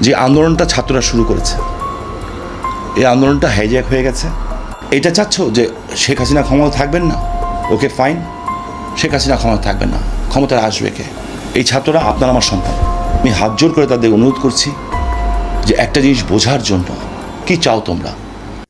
যে আন্দোলনটা ছাত্ররা শুরু করেছে। এই আন্দোলনটা হাইজ্যাক হয়ে গেছে। এটা চাচ্ছ যে শেখ হাসিনা ক্ষমতা থাকবেন না? ওকে ফাইন শেখ হাসিনা ক্ষমতা থাকবেন না। ক্ষমতায় আসবে কে? এই ছাত্ররা আপনার আমার সন্তান। আমি হাত জোর করে তাদের অনুরোধ করছি যে একটা জিনিস বোঝার জন্য কি চাও তোমরা?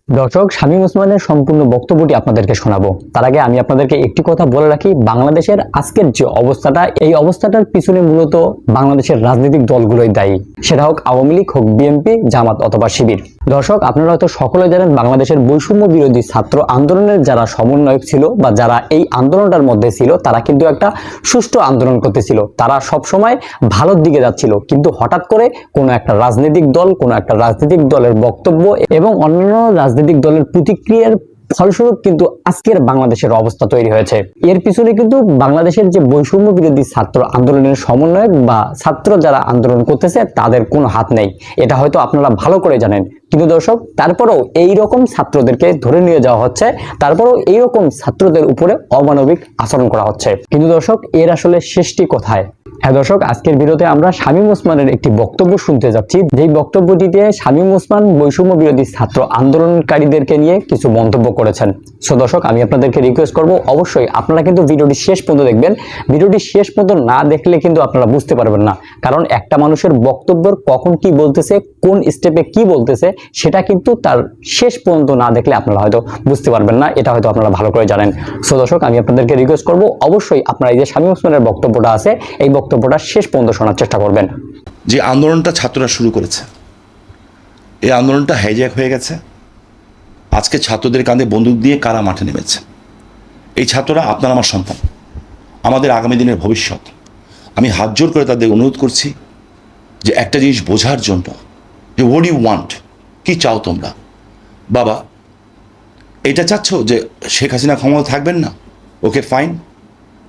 দর্শক, শামীম ওসমানের সম্পূর্ণ বক্তব্যটি আপনাদেরকে শোনাবো। তার আগে আমি আপনাদেরকে একটি কথা বলে রাখি, বাংলাদেশের আজকের যে অবস্থাটা, এই অবস্থাটার পিছনে মূলত বাংলাদেশের রাজনৈতিক দলগুলোই দায়ী। সেটা হোক আওয়ামী লীগ হোক বিএনপি, জামাত অথবা শিবির। দর্শক, আপনারা হয়তো সকলে জানেন বাংলাদেশের বৈষম্য বিরোধী ছাত্র আন্দোলনের যারা সমন্বয়ক ছিল বা যারা এই আন্দোলনটার মধ্যে ছিল, তারা কিন্তু একটা সুষ্ঠু আন্দোলন করতেছিল। তারা সব সময় ভালোর দিকে যাচ্ছিল। কিন্তু হঠাৎ করে কোনো একটা রাজনৈতিক দল, কোনো একটা রাজনৈতিক দলের বক্তব্য এবং অন্যান্য রাজনৈতিক দলের প্রতিক্রিয়ার ফলস্বরূপ কিন্তু আজকের বাংলাদেশের অবস্থা তৈরি হয়েছে। এর পিছনে কিন্তু বাংলাদেশের যে বৈষম্য বিরোধী ছাত্র আন্দোলনের সমন্বয়ক বা ছাত্র যারা আন্দোলন করতেছে, তাদের কোনো হাত নেই। এটা হয়তো আপনারা ভালো করে জানেন। কিন্তু দর্শক, তারপরেও এই রকম ছাত্রদেরকে ধরে নিয়ে যাওয়া হচ্ছে, তারপরেও এই রকম ছাত্রদের উপরে অমানবিক আচরণ করা হচ্ছে। কিন্তু দর্শক, এর আসলে শেষটি কোথায়? হ্যাঁ দর্শক, আজকের ভিডিওতে আমরা শামীম ওসমানের একটি বক্তব্য শুনতে যাচ্ছি। যেই বক্তব্যটিতে শামীম ওসমান বৈষম্য বিরোধী ছাত্র আন্দোলনকারীদেরকে নিয়ে কিছু মন্তব্য করেছেন। সো দর্শক, আমি আপনাদেরকে রিকোয়েস্ট করব, অবশ্যই আপনারা কিন্তু ভিডিওটি শেষ পর্যন্ত দেখবেন। ভিডিওটি শেষ পর্যন্ত না দেখলে কিন্তু আপনারা বুঝতে পারবেন না। কারণ একটা মানুষের বক্তব্যের কখন কি বলতেছে, কোন স্টেপে কি বলতেছে, সেটা কিন্তু তার শেষ পর্যন্ত না দেখলে আপনারা হয়তো বুঝতে পারবেন না। এটা হয়তো আপনারা ভালো করে জানেন। সো দর্শক, আমি আপনাদেরকে রিকোয়েস্ট করব, অবশ্যই আপনারা এই যে শামীম ওসমানের বক্তব্যটা আছে, এই বক্তব্যটা শেষ পর্যন্ত শোনার চেষ্টা করবেন। যে আন্দোলনটা ছাত্ররা শুরু করেছে, এই আন্দোলনটা হাইজ্যাক হয়ে গেছে। আজকে ছাত্রদের কাঁধে বন্দুক দিয়ে কারা মাঠে নেমেছে? এই ছাত্ররা আপনার আমার সন্তান। আমাদের আগামী দিনের ভবিষ্যৎ। আমি হাত জোর করে তাদের অনুরোধ করছি যে একটা জিনিস বোঝার জন্য যে হোয়াট ইউ ওয়ান্ট কি চাও তোমরা? বাবা, এটা চাচ্ছ যে শেখ হাসিনা ক্ষমতা থাকবেন না? ওকে ফাইন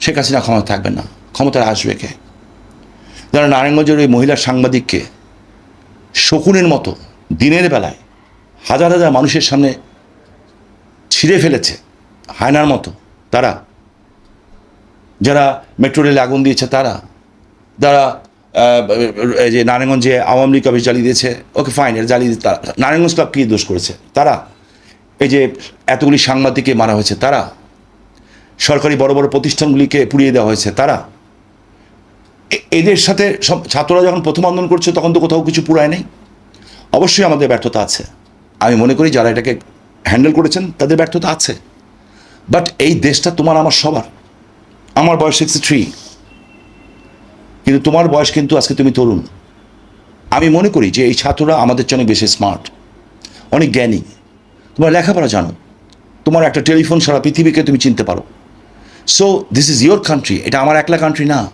শেখ হাসিনা ক্ষমতা থাকবেন না। ক্ষমতায় আসবে কে? যারা নারায়ণগঞ্জের ওই মহিলা সাংবাদিককে শকুনের মতো দিনের বেলায় হাজার হাজার মানুষের সামনে ছিঁড়ে ফেলেছে, হায়নার মতো, তারা। যারা মেট্রো রেলে আগুন দিয়েছে, তারা। যারা এই যে নারায়ণগঞ্জে আওয়ামী লীগ অফিস জ্বালিয়ে দিয়েছে, ওকে ফাইন এটা জ্বালিয়ে দিয়ে তারা নারায়ণগঞ্জ ক্লাব কী দোষ করেছে? তারা। এই যে এতগুলি সাংবাদিককে মারা হয়েছে, তারা। সরকারি বড় বড় প্রতিষ্ঠানগুলিকে পুড়িয়ে দেওয়া হয়েছে, তারা। এদের সাথে সব ছাত্ররা যখন প্রথম আন্দোলন করছে, তখন তো কোথাও কিছু পুরায় নেই। অবশ্যই আমাদের ব্যর্থতা আছে। আমি মনে করি যারা এটাকে হ্যান্ডেল করেছেন, তাদের ব্যর্থতা আছে। বাট এই দেশটা তোমার, আমার সবার। আমার বয়স সিক্সটি থ্রি কিন্তু তোমার বয়স কিন্তু আজকে তুমি তরুণ। আমি মনে করি যে এই ছাত্ররা আমাদের চেয়ে অনেক বেশি স্মার্ট অনেক জ্ঞানী। তোমার লেখাপড়া জানো। তোমার একটা টেলিফোন সারা পৃথিবীকে তুমি চিনতে পারো। So this is your country এটা আমার একলা কান্ট্রি না।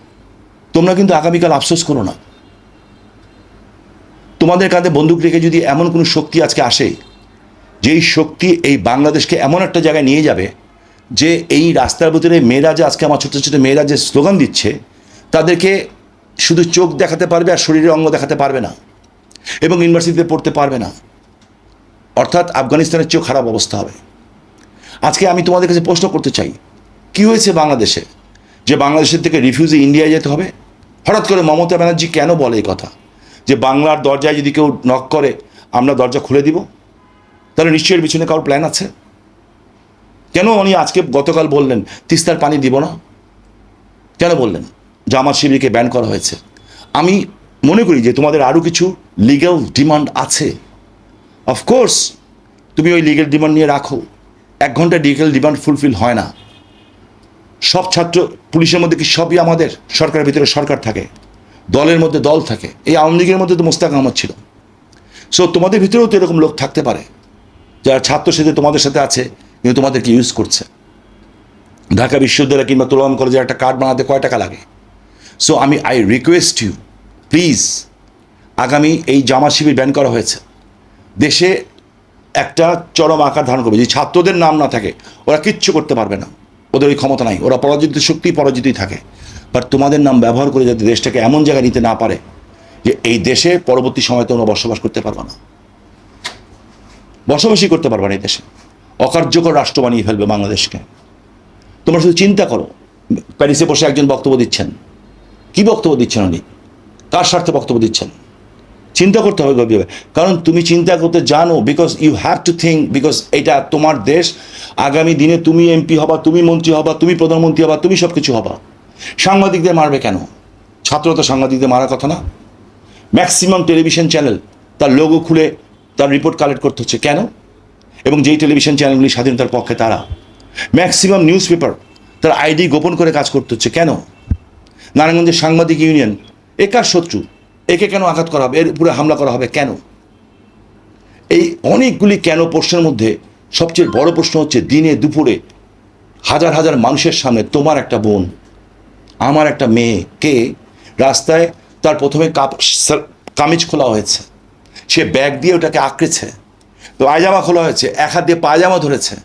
তোমরা কিন্তু আগামীকাল আফসোস করো না। তোমাদের কাঁধে বন্দুক রেখে যদি এমন কোনো শক্তি আজকে আসে, যেই শক্তি এই বাংলাদেশকে এমন একটা জায়গায় নিয়ে যাবে, যে এই রাস্তার ভিতরে মেয়েরা যে আজকে আমার ছোটো ছোটো মেয়েরা যে স্লোগান দিচ্ছে, তাদেরকে শুধু চোখ দেখাতে পারবে আর শরীরের অঙ্গ দেখাতে পারবে না এবং ইউনিভার্সিটিতে পড়তে পারবে না। অর্থাৎ আফগানিস্তানের চেয়েও খারাপ অবস্থা হবে। আজকে আমি তোমাদের কাছে প্রশ্ন করতে চাই, কি হয়েছে বাংলাদেশে, যে বাংলাদেশের থেকে রিফিউজি ইন্ডিয়ায় যেতে হবে? হঠাৎ করে মমতা ব্যানার্জি কেন বলে এই কথা? যে বাংলার দরজায় যদি কেউ নক করে, আমরা দরজা খুলে দিব? তাহলে নিশ্চয়ই পিছনে কারোর প্ল্যান আছে? কেন উনি আজকে গতকাল বললেন, তিস্তার পানি দিব না? কেন বললেন? জামাত শিবিরকে ব্যান করা হয়েছে। আমি মনে করি যে তোমাদের আরও কিছু লিগ্যাল ডিমান্ড আছে। অফকোর্স তুমি ওই লিগ্যাল ডিমান্ড নিয়ে রাখো। এক ঘণ্টা লিগ্যাল ডিমান্ড ফুলফিল হয় না। সব ছাত্র পুলিশের মধ্যে কি সবই আমাদের? সরকারের ভিতরে সরকার থাকে। দলের মধ্যে দল থাকে। এই আওয়ামী লীগের মধ্যে তো মোস্তাক আহমদ ছিল। সো তোমাদের ভিতরেও তো এরকম লোক থাকতে পারে। যারা ছাত্র সাথে তোমাদের সাথে আছে, কিন্তু তোমাদেরকে ইউজ করছে? ঢাকা বিশ্ববিদ্যালয় কিংবা তুলন কলেজে একটা কার্ড বানাতে কয় টাকা লাগে? সো আমি আই রিকোয়েস্ট ইউ প্লিজ আগামী এই জামা শিবির ব্যান করা হয়েছে। দেশে একটা চরম আকার ধারণ করবে। যদি ছাত্রদের নাম না থাকে, ওরা কিচ্ছু করতে পারবে না। ওদের ওই ক্ষমতা নাই। ওরা পরাজিত শক্তি, পরাজিতই থাকে। বাট তোমাদের নাম ব্যবহার করে যাতে দেশটাকে এমন জায়গায় নিতে না পারে যে এই দেশে পরবর্তী সময় তোমরা বসবাস করতে পারবে না। বসবাসই করতে পারবে না এই দেশে। অকার্যকর রাষ্ট্র বানিয়ে ফেলবে বাংলাদেশকে। তোমরা শুধু চিন্তা করো। প্যারিসে বসে একজন বক্তব্য দিচ্ছেন। কি বক্তব্য দিচ্ছেন উনি? কার স্বার্থে বক্তব্য দিচ্ছেন? চিন্তা করতে হবে গভীরভাবে কারণ তুমি চিন্তা করতে জানো because you have to think because এটা তোমার দেশ। আগামী দিনে তুমি এমপি হবা, তুমি মন্ত্রী হবা, তুমি প্রধানমন্ত্রী হবা, তুমি সব কিছু হবা। সাংবাদিকদের মারবে কেন? ছাত্র তো সাংবাদিকদের মারার কথা না। ম্যাক্সিমাম টেলিভিশন চ্যানেল তার লোগো খুলে তার রিপোর্ট কালেক্ট করতে হচ্ছে। কেন? এবং যেই টেলিভিশন চ্যানেলগুলি স্বাধীনতার পক্ষে তারা। ম্যাক্সিমাম নিউজ পেপার তার আইডি গোপন করে কাজ করতে হচ্ছে। কেন? নারায়ণগঞ্জের সাংবাদিক ইউনিয়ন একার শত্রু। একে কেন আঘাত করা হবে? এর উপরে হামলা করা হবে কেন? এই অনেকগুলি কেন প্রশ্নের মধ্যে সবচেয়ে বড় প্রশ্ন হচ্ছে, দিনে দুপুরে হাজার হাজার মানুষের সামনে তোমার একটা বোন, আমার একটা মেয়েকে রাস্তায় তার প্রথমে কাপ কামিজ খোলা হয়েছে। সে ব্যাগ দিয়ে ওটাকে আঁকড়েছে। পায়জামা খোলা হয়েছে। এক হাত দিয়ে পায়জামা ধরেছে।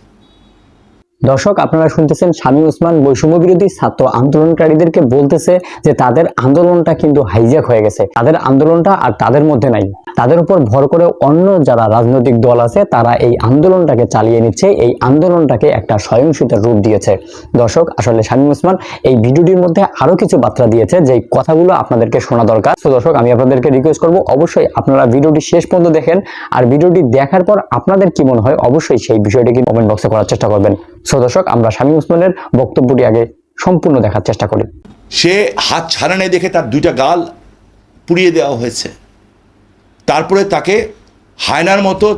দর্শক, আপনারা শুনতেছেন স্বামী ওসমান, বৈষম্য বিরোধী ছাত্র আন্দোলনকারীদেরকে বলতেছে যে তাদের আন্দোলনটা কিন্তু হাইজ্যাক হয়ে গেছে। তাদের আন্দোলনটা আর তাদের মধ্যে নাই। তাদের উপর ভর করে অন্য যারা রাজনৈতিক দল আছে, তারা এই আন্দোলনটাকে চালিয়ে নিচ্ছে। এই আন্দোলনটাকে একটা সহিংসতার রূপ দিয়েছে। দর্শক, আসলে শামীম ওসমান এই ভিডিওটির মধ্যে আরও কিছু বার্তা দিয়েছে যে কথাগুলো আপনাদেরকে শোনা দরকার। তো দর্শক, আমি আপনাদেরকে রিকোয়েস্ট করব, অবশ্যই আপনারা ভিডিওটি শেষ পর্যন্ত দেখেন আর ভিডিওটি দেখার পর আপনাদের কি মনে হয়, অবশ্যই সেই বিষয়টি কিন্তু কমেন্ট বক্সে করার চেষ্টা করবেন। সো দর্শক, আমরা শামীম ওসমানের বক্তব্যটি আগে সম্পূর্ণ দেখার চেষ্টা করি। সে হাত ছাড়া নেই দেখে তার দুইটা গাল পুড়িয়ে দেওয়া হয়েছে। তারপরে তাকে হায়নার মতো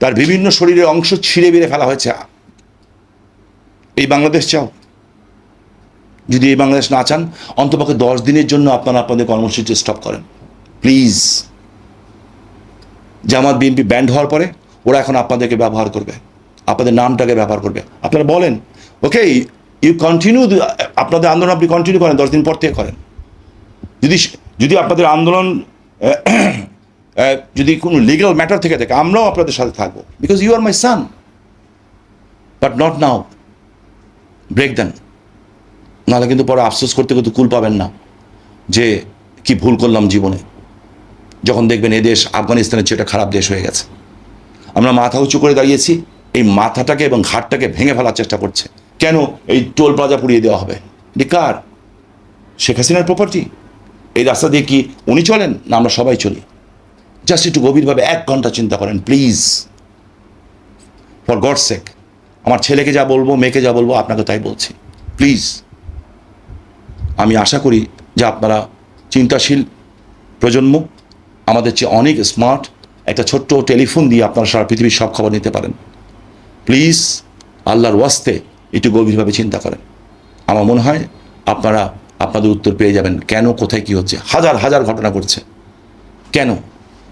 তার বিভিন্ন শরীরের অংশ ছিঁড়ে বেড়ে ফেলা হয়েছে। এই বাংলাদেশ চাও? যদি এই বাংলাদেশ না চান, অন্তপক্ষে দশ দিনের জন্য আপনারা আপনাদের কর্মসূচি স্টপ করেন। প্লিজ জামাত বিএনপি ব্যান্ড হওয়ার পরে ওরা এখন আপনাদেরকে ব্যবহার করবে। আপনাদের নামটাকে ব্যবহার করবে। আপনারা বলেন ওকে ইউ কন্টিনিউ আপনাদের আন্দোলন আপনি কন্টিনিউ করেন, দশ দিন পর থেকে করেন। যদি যদি আপনাদের আন্দোলন যদি কোনো লিগাল ম্যাটার থেকে থাকে, আমরাও আপনাদের সাথে থাকব। Because you are my son but not now break then নাহলে কিন্তু পরে আফসোস করতে কিন্তু কুল পাবেন না যে কি ভুল করলাম জীবনে। যখন দেখবেন এদেশ আফগানিস্তানের চেয়ে খারাপ দেশ হয়ে গেছে। আমরা মাথা উঁচু করে দাঁড়িয়েছি, এই মাথাটাকে এবং ঘাটটাকে ভেঙে ফেলার চেষ্টা করছে। কেন? এই টোল প্লাজা পুড়িয়ে দেওয়া হবে। এটি কার? শেখ হাসিনার প্রপার্টি এই রাস্তা দিয়ে কি উনি চলেন না আমরা সবাই চলি? জাস্ট একটু গভীরভাবে এক ঘণ্টা চিন্তা করেন প্লিজ ফর গড সেক আমার ছেলেকে যা বলব, মেয়েকে যা বলব, আপনাকে তাই বলছি। প্লিজ আমি আশা করি যে আপনারা চিন্তাশীল প্রজন্ম, আমাদের চেয়ে অনেক স্মার্ট একটা ছোট্ট টেলিফোন দিয়ে আপনারা সারা পৃথিবীর সব খবর নিতে পারেন। প্লিজ আল্লাহর ওয়াস্তে একটু গভীরভাবে চিন্তা করেন। আমার মনে হয় আপনারা আপনাদের উত্তর পেয়ে যাবেন কেন, কোথায় কি হচ্ছে। হাজার হাজার ঘটনা ঘটছে। কেন?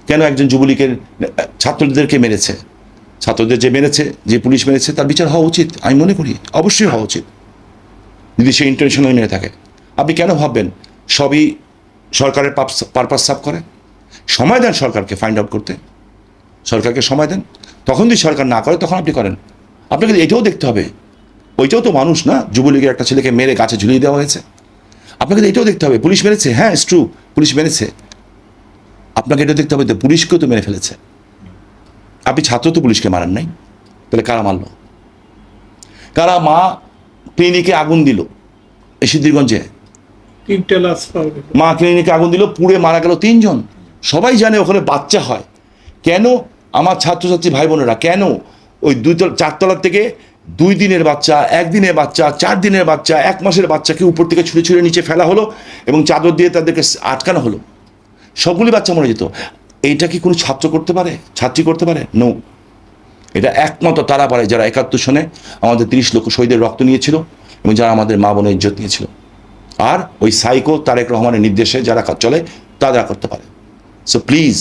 কেন একজন যুবলীগের ছাত্রদেরকে মেরেছে? ছাত্রদের যে মেরেছে, যে পুলিশ মেরেছে, তার বিচার হওয়া উচিত, আমি মনে করি। অবশ্যই হওয়া উচিত। যদি সে ইন্টারন্যাশনাল মেরে থাকে। আপনি কেন ভাববেন? সবই সরকারের পারপাস সাফ করে? সময় দেন সরকারকে ফাইন্ড আউট করতে। সরকারকে সময় দেন। তখন যদি সরকার না করে, তখন আপনি করেন। আপনাকে এটাও দেখতে হবে। ওইটাও তো মানুষ না? যুবলীগের একটা ছেলেকে মেরে গাছে ঝুলিয়ে দেওয়া হয়েছে। আপনাকে এটাও দেখতে হবে পুলিশ মেরেছে। হ্যাঁ ট্রু পুলিশ মেরেছে। আপনাকে এটা দেখতে হবে যে পুলিশকেও তো মেরে ফেলেছে। আপনি ছাত্র তো পুলিশকে মারেন নাই। তাহলে কারা মারলো? কারা মা ক্লিনিকে আগুন দিল? এই সিদ্ধিরগঞ্জে? মা ক্লিনিকে আগুন দিল পুড়ে মারা গেল তিনজন। সবাই জানে ওখানে বাচ্চা হয়। কেন আমার ছাত্রছাত্রী ভাই বোনেরা কেন ওই দুই তল চারতলার থেকে দুই দিনের বাচ্চা একদিনের বাচ্চা, চার দিনের বাচ্চা, এক মাসের বাচ্চাকে উপর থেকে ছুঁড়ে ছুঁড়ে নিচে ফেলা হলো এবং চাদর দিয়ে তাদেরকে আটকানো হলো। সবগুলি বাচ্চা মরে যেত। এইটা কি কোনো ছাত্র করতে পারে? ছাত্রী করতে পারে? নো এটা একমাত্র তারা পারে যারা একাত্তর সনে আমাদের তিরিশ লক্ষ শহীদের রক্ত নিয়েছিল এবং যারা আমাদের মা বোনের ইজ্জত নিয়েছিল। আর ওই সাইকো তারেক রহমানের নির্দেশে যারা কাজ চলে, তারা করতে পারে। সো প্লিজ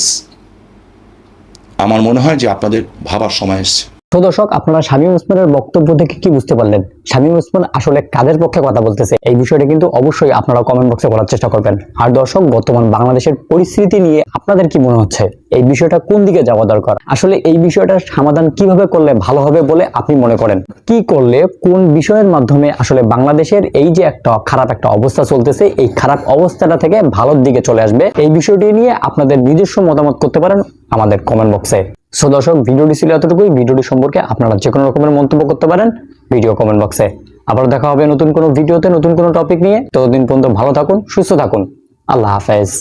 আমার মনে হয় যে আপনাদের ভাবার সময় এসছে। তো দর্শক, আপনারা শামীম ওসমানের বক্তব্য থেকে কি বুঝতে পারলেন? শামীম ওসমান আসলে কাদের পক্ষে কথা বলতেছে? এই বিষয়টা কিন্তু অবশ্যই আপনারা কমেন্ট বক্সে বলার চেষ্টা করবেন। আর দর্শক, বর্তমান বাংলাদেশের পরিস্থিতি নিয়ে আপনাদের কি মনে হচ্ছে? এই বিষয়টা কোন দিকে যাওয়া দরকার? আসলে এই বিষয়টার সমাধান কীভাবে করলে ভালো হবে বলে আপনি মনে করেন? কি করলে, কোন বিষয়ের মাধ্যমে আসলে বাংলাদেশের এই যে একটা খারাপ একটা অবস্থা চলতেছে, এই খারাপ অবস্থাটা থেকে ভালোর দিকে চলে আসবে, এই বিষয়টি নিয়ে আপনাদের নিজস্ব মতামত করতে পারেন আমাদের কমেন্ট বক্সে সো দর্শক, ভিডিওটি ছিল এতটুকুই। ভিডিওটি সম্পর্কে আপনারা যে কোনো রকমের মন্তব্য করতে পারেন ভিডিও কমেন্ট বক্সে আবার দেখা হবে নতুন কোনো ভিডিওতে নতুন কোনো টপিক নিয়ে। ততদিন পর্যন্ত ভালো থাকুন, সুস্থ থাকুন। আল্লাহ হাফেজ।